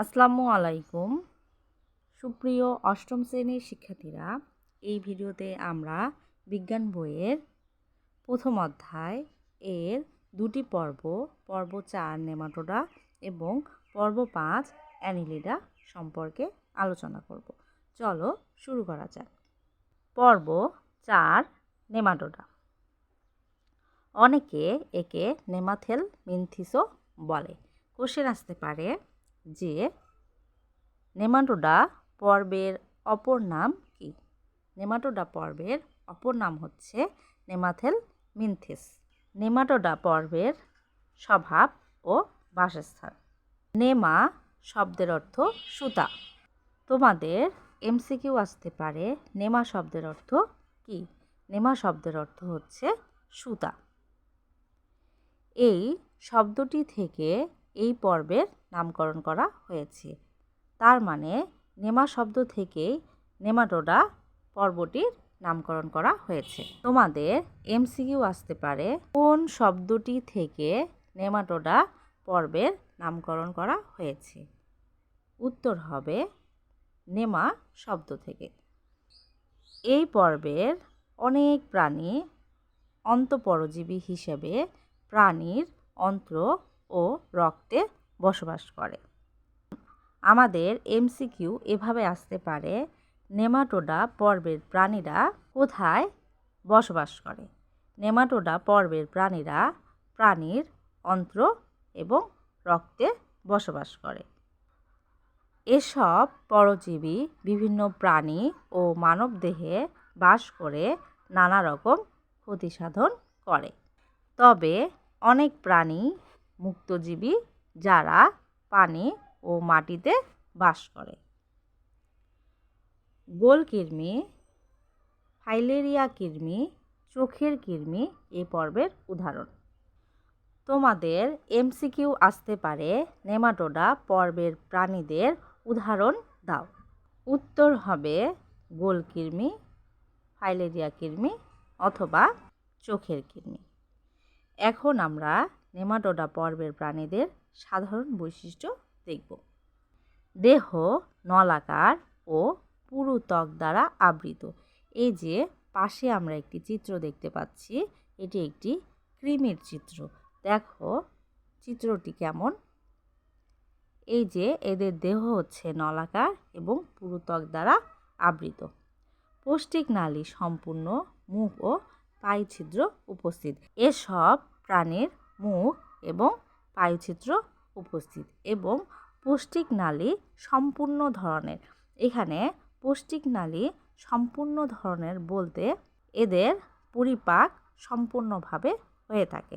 আসসালামু আলাইকুম। সুপ্রিয় অষ্টম শ্রেণির শিক্ষার্থীরা, এই ভিডিওতে আমরা বিজ্ঞান বইয়ের প্রথম অধ্যায় এর দুটি পর্ব পর্ব চার নেমাটোডা এবং পর্ব পাঁচ অ্যানিলিডা সম্পর্কে আলোচনা করব। চলো শুরু করা যাক। পর্ব চার নেমাটোডা। অনেকে একে নেমাথেল মিনথিসও বলে। কোশ্চেন আসতে পারে যে নেমাটোডা পর্বের অপর নাম কি? নেমাটোডা পর্বের অপর নাম হচ্ছে নেমাথেল মিনথিস। নেমাটোডা পর্বের স্বভাব ও বাসস্থান। নেমা শব্দের অর্থ সুতা। তোমাদের এমসিকিউ আসতে পারে, নেমা শব্দের অর্থ কি? নেমা শব্দের অর্থ হচ্ছে সুতা। এই শব্দটি থেকে এই পর্বের নামকরণ করা হয়েছে। তার মানে নেমা শব্দ থেকেই নেমাটোডা পর্বটির নামকরণ করা হয়েছে। তোমাদের এমসিকিউ আসতে পারে কোন শব্দটি থেকে নেমাটোডা পর্বের নামকরণ করা হয়েছে। উত্তর হবে নেমা শব্দ থেকে। এই পর্বের অনেক প্রাণী অন্তপরজীবী হিসেবে প্রাণীর অন্ত্র ও রক্তে বসবাস করে। আমাদের এমসিকিউ এভাবে আসতে পারে, নেমাটোডা পর্বের প্রাণীরা কোথায় বসবাস করে? নেমাটোডা পর্বের প্রাণীরা প্রাণীর অন্ত্র এবং রক্তে বসবাস করে। এসব পরজীবী বিভিন্ন প্রাণী ও মানবদেহে বাস করে নানা রকম ক্ষতি সাধন করে। তবে অনেক প্রাণী মুক্তজীবী যারা পানি ও মাটিতে বাস করে। গোল কৃমি, ফাইলেরিয়া কৃমি, চোখের কৃমি এই পর্বের উদাহরণ। তোমাদের এমসিকিউ আসতে পারে, নেমাটোডা পর্বের প্রাণীদের উদাহরণ দাও। উত্তর হবে গোল কৃমি, ফাইলেরিয়া কৃমি অথবা চোখের কৃমি। এখন আমরা নেমাটোডা পর্বের প্রাণীদের সাধারণ বৈশিষ্ট্য দেখব। দেহ নলাকার ও পুরু ত্বক দ্বারা আবৃত। এই যে পাশে আমরা একটি চিত্র দেখতে পাচ্ছি, এটি একটি কৃমির চিত্র। দেখো চিত্রটি কেমন? এই যে এদের দেহ হচ্ছে নলাকার এবং পুরু ত্বক দ্বারা আবৃত। পৌষ্টিক নালী সম্পূর্ণ মুখ ও পায়ছিদ্র উপস্থিত। এসব প্রাণীর মুখ এবং পায়ুছিদ্র উপস্থিত এবং পৌষ্টিক নালী সম্পূর্ণ ধরনের। এখানে পৌষ্টিক নালী সম্পূর্ণ ধরনের বলতে এদের পরিপাক সম্পূর্ণভাবে হয়ে থাকে।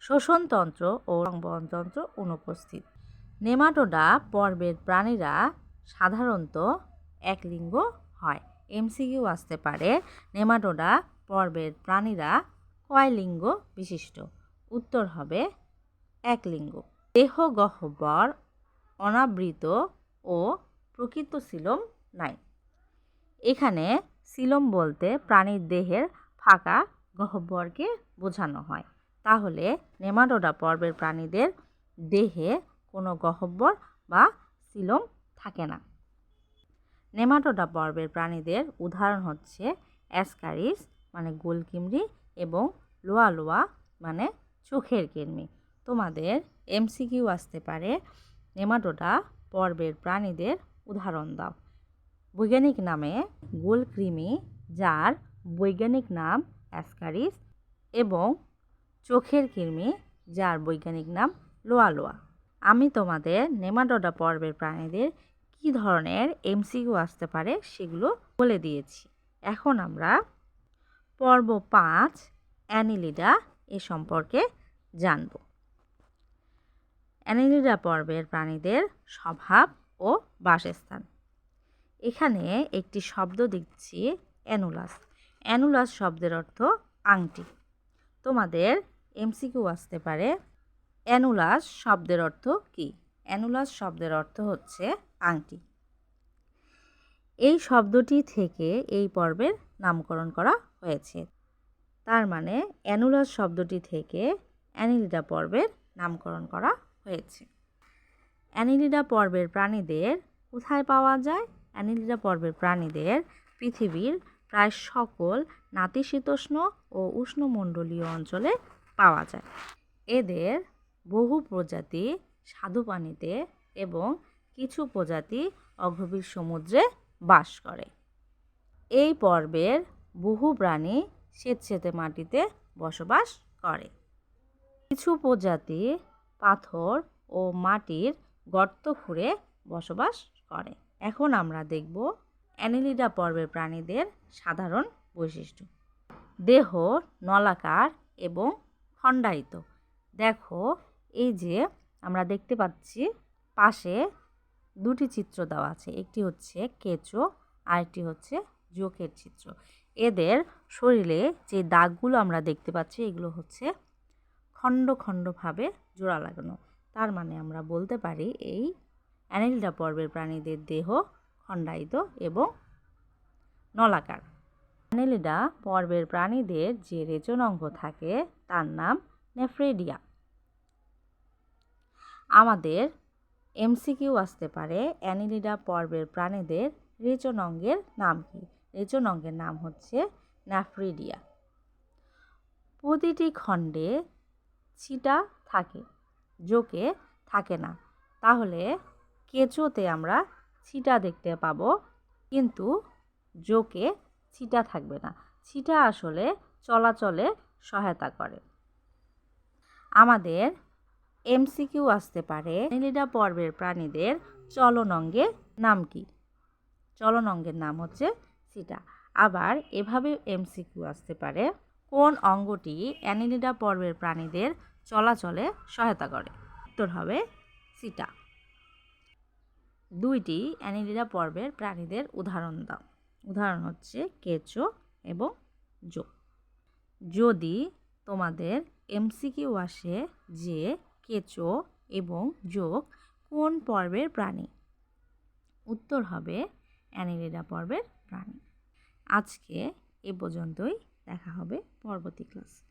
শোষণতন্ত্র ও সংবহনতন্ত্র অনুপস্থিত। নেমাটোডা পর্বের প্রাণীরা সাধারণত একলিঙ্গ হয়। এমসিকিউ আসতে পারে। নেমাটোডা পর্বের প্রাণীরা কয় লিঙ্গ বিশিষ্ট? উত্তর হবে এক লিঙ্গ। দেহ গহ্বর, অনাবৃত ও প্রকৃত সিলম নাই। এখানে সিলম বলতে প্রাণীর দেহের ফাঁকা গহ্বরকে বোঝানো হয়। তাহলে নেমাটোডা পর্বের প্রাণীদের দেহে কোনো গহ্বর বা সিলম থাকে না। নেমাটোডা পর্বের প্রাণীদের উদাহরণ হচ্ছে অ্যাসকারিস মানে গোলকিমড়ি এবং লোয়া লোয়া মানে চোখের কৃমি। তোমাদের এমসিকিউ আসতে পারে। নেমাটোডা পর্বের প্রাণীদের উদাহরণ দাও। বৈজ্ঞানিক নামে গোল গোলকৃমি যার বৈজ্ঞানিক নাম অ্যাসকারিস এবং চোখের কৃমি, যার বৈজ্ঞানিক নাম লোয়া লোয়া। আমি তোমাদের নেমাটোডা পর্বের প্রাণীদের কী ধরনের এমসিকিউ আসতে পারে সেগুলো বলে দিয়েছি। এখন আমরা পর্ব পাঁচ, অ্যানিলিডা এ সম্পর্কে জানব। অ্যানিলিডা পর্বের প্রাণীদের স্বভাব ও বাসস্থান। এখানে একটি শব্দ দিচ্ছি অ্যানুলাস। অ্যানুলাস শব্দের অর্থ আংটি। তোমাদের এমসিকিউ আসতে পারে, অ্যানুলাস শব্দের অর্থ কি? অ্যানুলাস শব্দের অর্থ হচ্ছে আংটি। এই শব্দটি থেকে এই পর্বের নামকরণ করা হয়েছে। তার মানে অ্যানুলাস শব্দটি থেকে অ্যানিলিডা পর্বের নামকরণ করা হয়েছে। অ্যানিলিডা পর্বের প্রাণীদের কোথায় পাওয়া যায়? অ্যানিলিডা পর্বের প্রাণীদের পৃথিবীর প্রায় সকল নাতিশীতোষ্ণ ও উষ্ণমণ্ডলীয় অঞ্চলে পাওয়া যায়। এদের বহু প্রজাতি স্বাদু পানিতে এবং কিছু প্রজাতি অগভীর সমুদ্রে বাস করে। এই পর্বের বহু প্রাণী স্বেচ্ছেতে মাটিতে বসবাস করে। কিছু প্রজাতি পাথর ও মাটির গর্ত খুঁড়ে বসবাস করে। এখন আমরা দেখব অ্যানিলিডা পর্বের প্রাণীদের সাধারণ বৈশিষ্ট্য। দেহ নলাকার এবং খণ্ডায়িত। দেখো, এই যে আমরা দেখতে পাচ্ছি, পাশে দুটি চিত্র দেওয়া আছে, একটি হচ্ছে কেঁচো, আরেকটি হচ্ছে জোকের চিত্র। এদের শরীরে যে দাগগুলো আমরা দেখতে পাচ্ছি, এগুলো হচ্ছে খণ্ড খণ্ডভাবে জোড়া লাগানো। তার মানে আমরা বলতে পারি এই অ্যানিলডা পর্বের প্রাণীদের দেহ খণ্ডায়িত এবং নলাকার। অ্যানিলিডা পর্বের প্রাণীদের যে রেচন অঙ্গ থাকে, তার নাম নেফ্রেডিয়া। আমাদের এমসিকিউ আসতে পারে অ্যানিলিডা পর্বের প্রাণীদের রেচন অঙ্গের নাম কি? রেচন অঙ্গের নাম হচ্ছে ন্যাফ্রিডিয়া। প্রতিটি খণ্ডে ছিটা থাকে, জোকে থাকে না। তাহলে কেঁচোতে আমরা ছিটা দেখতে পাবো, কিন্তু জোকে ছিটা থাকবে না। ছিটা আসলে চলাচলে সহায়তা করে। আমাদের এমসিকিউ আসতে পারে। নীলিডা পর্বের প্রাণীদের চলন অঙ্গের নাম কি? চলন অঙ্গের নাম হচ্ছে সিটা। আবার এভাবে এমসিকিউ আসতে পারে, কোন অঙ্গটি অ্যানিলিডা পর্বের প্রাণীদের চলাচলে সহায়তা করে? উত্তর হবে সিটা। দুইটি অ্যানিলিডা পর্বের প্রাণীদের উদাহরণ দাও। উদাহরণ হচ্ছে কেঁচো এবং জো। যদি তোমাদের এমসিকিউ আসে যে কেঁচো এবং যোগ কোন পর্বের প্রাণী? উত্তর হবে অ্যানিলিডা পর্বের প্রাণী। আজকে এ পর্যন্তই, দেখা হবে পরবর্তী ক্লাস